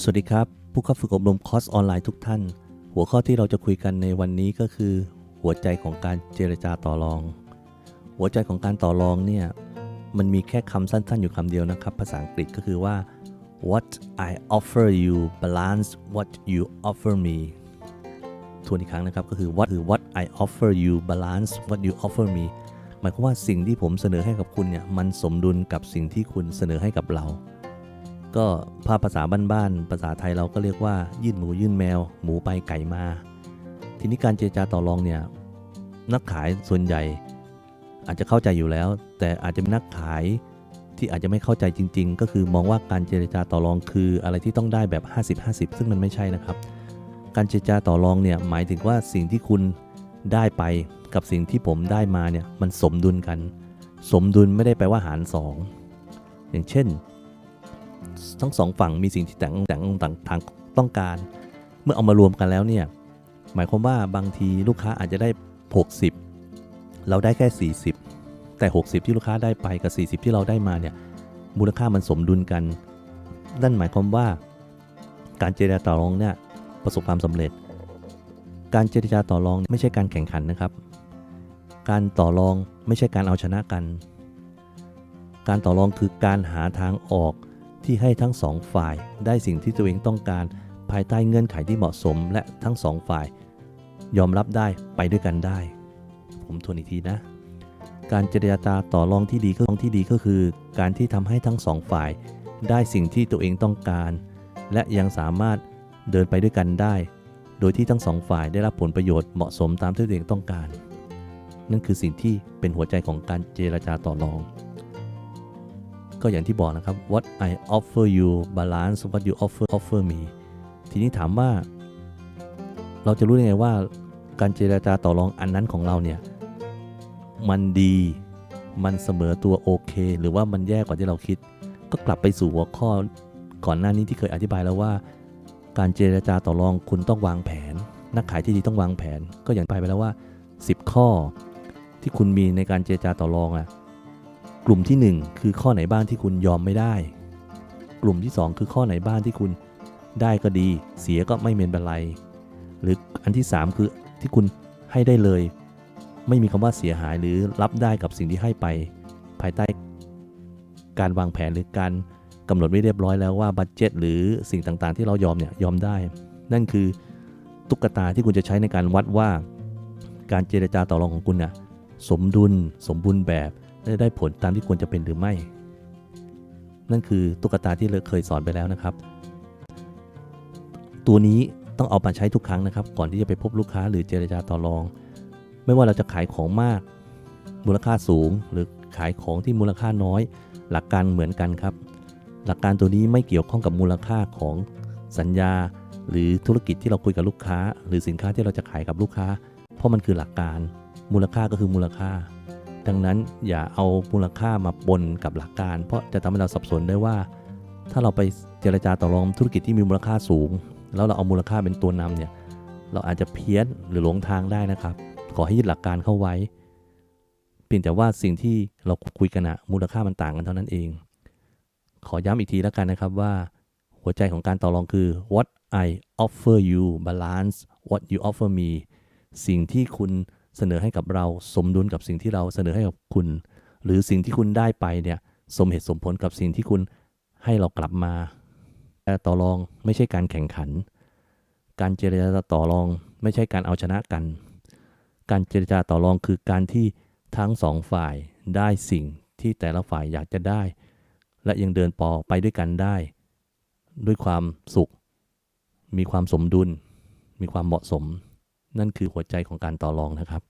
สวัสดีครับ ผู้เข้าฝึกอบรมคอร์สออนไลน์ทุกท่าน หัวข้อที่เราจะคุยกันในวันนี้ก็คือ หัวใจของการเจรจาต่อรอง หัวใจของการต่อรองเนี่ยมันมีแค่คำสั้นๆ อยู่คำเดียวนะครับ ภาษาอังกฤษก็คือว่า what I offer you balance what you offer me ทวนอีกครั้งนะครับก็คือ what คือ what I offer you balance what you offer me หมายความว่าสิ่งที่ผมเสนอให้กับคุณเนี่ยมันสมดุลกับสิ่งที่คุณเสนอให้กับเรา ก็ภาพภาษาบ้านๆภาษาไทยเราก็เรียกว่า ยื่นหมูยื่นแมว หมูไปไก่มา ทีนี้การเจรจาต่อรองเนี่ยนักขายส่วนใหญ่ อาจจะเข้าใจอยู่แล้ว แต่อาจจะเป็นนักขายที่อาจจะไม่เข้าใจจริง ๆ ก็คือมองว่าการเจรจาต่อรองคืออะไรที่ต้องได้แบบ 50-50 ซึ่งมันไม่ใช่นะครับ การเจรจาต่อรองเนี่ยหมายถึงว่าสิ่งที่คุณได้ไปกับสิ่งที่ผมได้มาเนี่ยมันสมดุลกัน สมดุลไม่ได้แปลว่าหารสองอย่างเช่น ทั้งสองฝั่งมีสิ่งที่ต่างต่างต่างทางต้องการ เมื่อเอามารวมกันแล้วเนี่ยหมายความว่าบางทีลูกค้าอาจจะได้ 60 เราได้แค่ 40 แต่ 60 ที่ลูกค้าได้ไปกับ 40 ที่เราได้มาเนี่ยมูลค่ามันสมดุลกันนั่นหมายความว่า การเจรจาต่อรองเนี่ยประสบความสำเร็จ การเจรจาต่อรองไม่ใช่การแข่งขันนะครับ การต่อรองไม่ใช่การเอาชนะกัน การต่อรองคือการหาทางออก ที่ให้ทั้งสองฝ่ายได้สิ่งที่ตัวเองต้องการ ภายใต้เงื่อนไขที่เหมาะสมและทั้งสองฝ่าย ยอมรับได้ไปด้วยกันได้ ผมทวนอีกทีนะ การเจรจาต่อรองที่ดีก็ที่ดีก็คือ การที่ทำให้ทั้งสองฝ่าย ได้สิ่งที่ตัวเองต้องการ และยังสามารถเดินไปด้วยกันได้ โดยที่ทั้งสองฝ่ายได้รับผลประโยชน์เหมาะสมตามที่ตัวเองต้องการ นั่นคือสิ่งที่เป็นหัวใจของการเจรจาต่อรอง ก็อย่างที่บอกนะครับ what I offer you balance what you offer offer me ทีนี้ถามว่า เราจะรู้ได้ไงว่า การเจราจาต่อรองอันนั้นของเราเนี่ย มันดีมันเสมอตัวโอเค หรือว่ามันแย่กว่าที่เราคิด ก็กลับไปสู่หัวข้อก่อนหน้านี้ที่เคยอธิบายแล้วว่า การเจราจาต่อรองคุณต้องวางแผน นักขายที่ดีต้องวางแผน ก็อย่างไปไปแล้วว่า 10 ข้อที่คุณมีในการเจรจาต่อรองอะ กลุ่มที่ 1 คือข้อไหนบ้างที่คุณยอมไม่ได้ กลุ่มที่ 2 คือข้อไหนบ้างที่คุณได้ก็ดี เสียก็ไม่เมนเป็นไรหรืออันที่ 3 คือที่คุณให้ได้เลย ไม่มีคำว่าเสียหายหรือรับได้กับสิ่งที่ให้ไป ภายใต้ การวางแผนหรือการกำหนดไว้เรียบร้อยแล้วว่าบัตเจ็ตหรือสิ่งต่างๆ ที่เรายอมเนี่ยยอมได้ นั่นคือตุ๊กตาที่คุณจะใช้ในการวัดว่า การเจรจาต่อรองของคุณน่ะสมดุล สมบูรณ์แบบ และได้ผลตามที่ควรจะเป็นหรือไม่ นั่นคือตุ๊กตาที่เราเคยสอนไปแล้วนะครับ ตัวนี้ต้องเอามาใช้ทุกครั้งนะครับ ก่อนที่จะไปพบลูกค้าหรือเจรจาต่อรอง ไม่ว่าเราจะขายของมาก มูลค่าสูง หรือขายของที่มูลค่าน้อย หลักการเหมือนกันครับ หลักการตัวนี้ไม่เกี่ยวข้องกับมูลค่าของสัญญา หรือธุรกิจที่เราคุยกับลูกค้า หรือสินค้าที่เราจะขายกับลูกค้า เพราะมันคือหลักการ มูลค่าก็คือมูลค่า ดังนั้นอย่าเอามูลค่ามาปนกับหลักการ เพราะจะทำให้เราสับสนได้ว่า ถ้าเราไปเจรจาต่อรองธุรกิจที่มีมูลค่าสูง แล้วเราเอามูลค่าเป็นตัวนำเนี่ยเราอาจจะเพี้ยนหรือหลงทางได้นะครับ ขอให้ยึดหลักการเข้าไว้ เพียงแต่ว่าสิ่งที่เราคุยกันอะมูลค่ามันต่างกันเท่านั้นเอง ขอย้ำอีกทีแล้วกันนะครับว่า หัวใจของการต่อรองคือ what I offer you balance what you offer me สิ่งที่คุณ เสนอให้กับเราสมดุลกับสิ่งที่เราเสนอให้กับคุณ หรือสิ่งที่คุณได้ไปเนี่ยสมเหตุสมผลกับสิ่งที่คุณให้เรากลับมาแต่ต่อรองไม่ใช่การแข่งขัน การเจรจาต่อรองไม่ใช่การเอาชนะกัน การเจรจาต่อรองคือการที่ทั้งสองฝ่ายได้สิ่งที่แต่ละฝ่ายอยากจะได้ และยังเดินปอไปด้วยกันได้ ด้วยความสุข มีความสมดุล มีความเหมาะสม นั่นคือหัวใจของการต่อรองนะครับ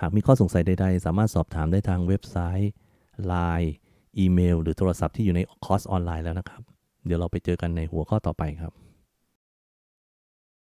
หากมีข้อสงสัยใด ๆ สามารถสอบถามได้ทางเว็บไซต์ Line อีเมล หรือโทรศัพท์ที่อยู่ในคอร์สออนไลน์แล้วนะครับ เดี๋ยวเราไปเจอกันในหัวข้อต่อไปครับ